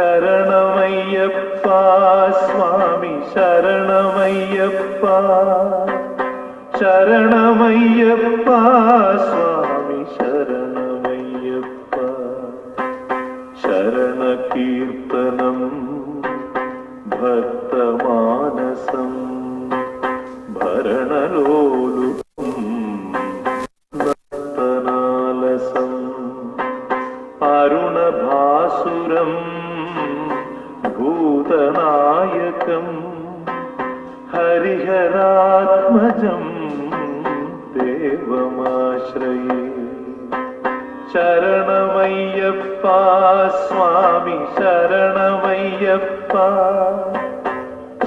ശരണമയ്യപ്പ സ്വാമി ശരണമയ്യപ്പ. ശരണമയ്യപ്പ സ്വാമി ശരണമയ്യപ്പ. ശരണകീർത്തനം ഭക്തമാനസം ഭരണലോലുപം ഭൂതനായകം ഹരിഹരാത്മജം ദേവമാശ്രയേ. ശരണമയ്യപ്പ സ്വാമി ശരണമയ്യപ്പ.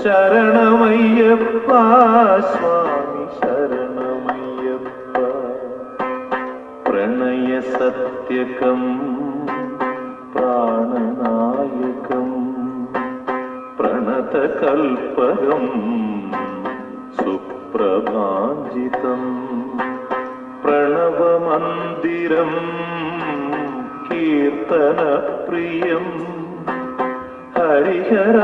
ശരണമയ്യപ്പ സ്വാമി ശരണമയ്യപ്പ. പ്രണയ സത്യകം പ്രണതകൽപകം സുപ്രഭാജിതം പ്രണവമന്ദിരം കീർത്തനപ്രിയം ഹരിഹരാത്മജം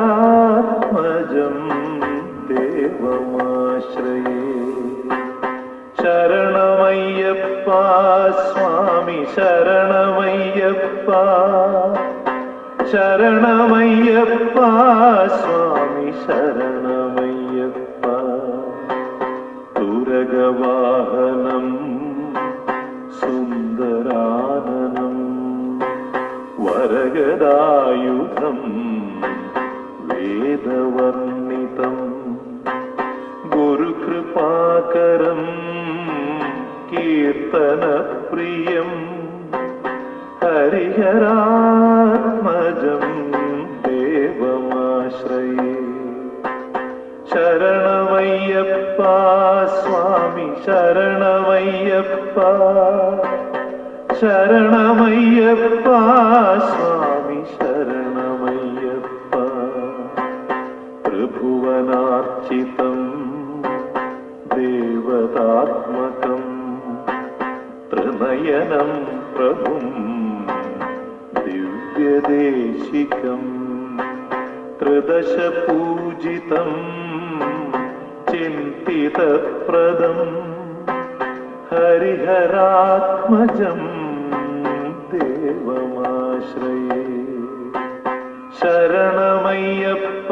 ദേവമാശ്രയേ. ശരണമയ്യപ്പ സ്വാമി ശരണമയ്യപ്പ ശരണമയ്യപ്പ സ്വാമി ശരണമയ്യപ്പ. തുരകവാഹനം സുന്ദരാനനം വരഗദായുധം വേദവർണിതം ഗുരുകൃപാകരം കീർത്തനപ്രിയം ഹരിഹരാത്മജം ശരണമയ്യപ്പ സ്വാമി ശരണമയ്യപ്പ. ശരണമയ്യപ്പ സ്വാമി ശരണമയ്യപ്പ. ത്രിഭുവനാർച്ചിതം ദേവതാത്മകം ത്രിനയനം പ്രഭും ദിവ്യദേശികം. ത്രിദശപൂജിതം ചിന്തിതപ്രദം ഹരിഹരാത്മജം ദേവമാശ്രയേ ശരണമയ്യപ്പ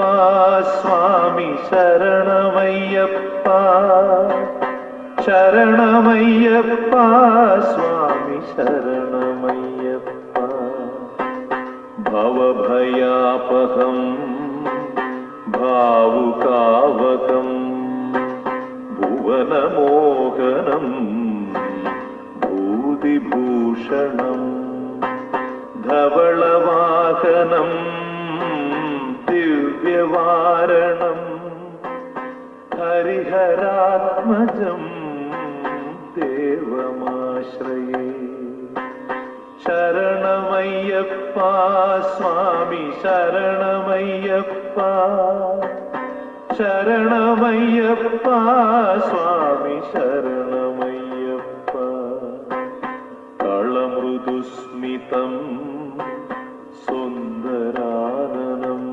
സ്വാമി ശരണമയ്യപ്പ ശരണമയ്യപ്പ സ്വാമി ശരണമയ്യപ്പ ഭവഭയാപഹം ഭാവുകാവകം ഭുവനമോഹനം ഭൂതിഭൂഷണം ധവളവാഹനം ദിവ്യവാരണം ഹരിഹരാത്മജം ദേവമാശ്രയേ. ശരണമയ്യപ്പ സ്വാമി ശരണമയ്യപ്പ ശരണമയ്യപ്പ സ്വാമി ശരണമയ്യപ്പ. കളമൃദുസ്മിതം സുന്ദരാനനം.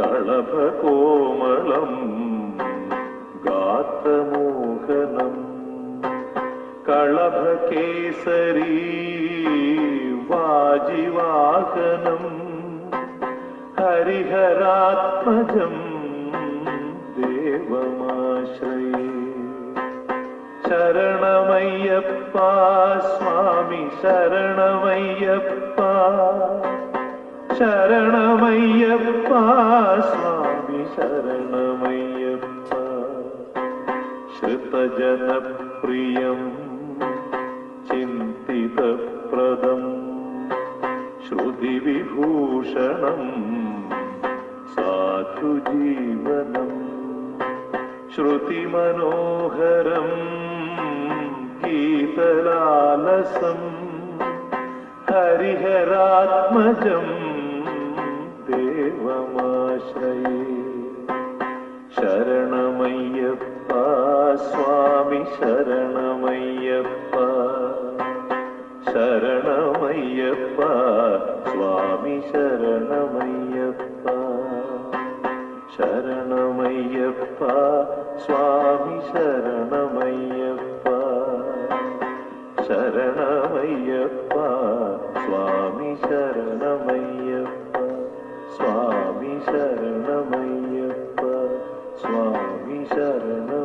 കളഭകോമളം ഗാത്രമോഹനം. കളഭകേസരീ വാജിവാഹനം ഹരിഹരാത്മജം ദേവമാശ്രയ. ശരണമയ്യപ്പ സ്വാമി ശരണമയ്യപ്പ. ശരണമയ്യപ്പ സ്വാമി ശരണമയ്യപ്പ. ശ്രുതജനപ്രിയം ചിന്തിതപ്രദം. ശ്രുതിവിഭൂഷണം സാധുജീവനം ശ്രുതിമനോഹരം ഗീതലാലസം ഹരിഹരാത്മജം ദേവമാശ്രയ. ശരണമയ്യപ്പ സ്വാമി ശരണമയ്യപ്പ ശരണമയ്യപ്പ സ്വാമി ശരണമയ്യപ്പ ശരണമയ്യപ്പ സ്വാമി ശരണമയ്യപ്പ. ശരണമയ്യപ്പ സ്വാമി ശരണമയ്യപ്പ. സ്വാമി ശരണമയ്യപ്പ സ്വാമി ശരണ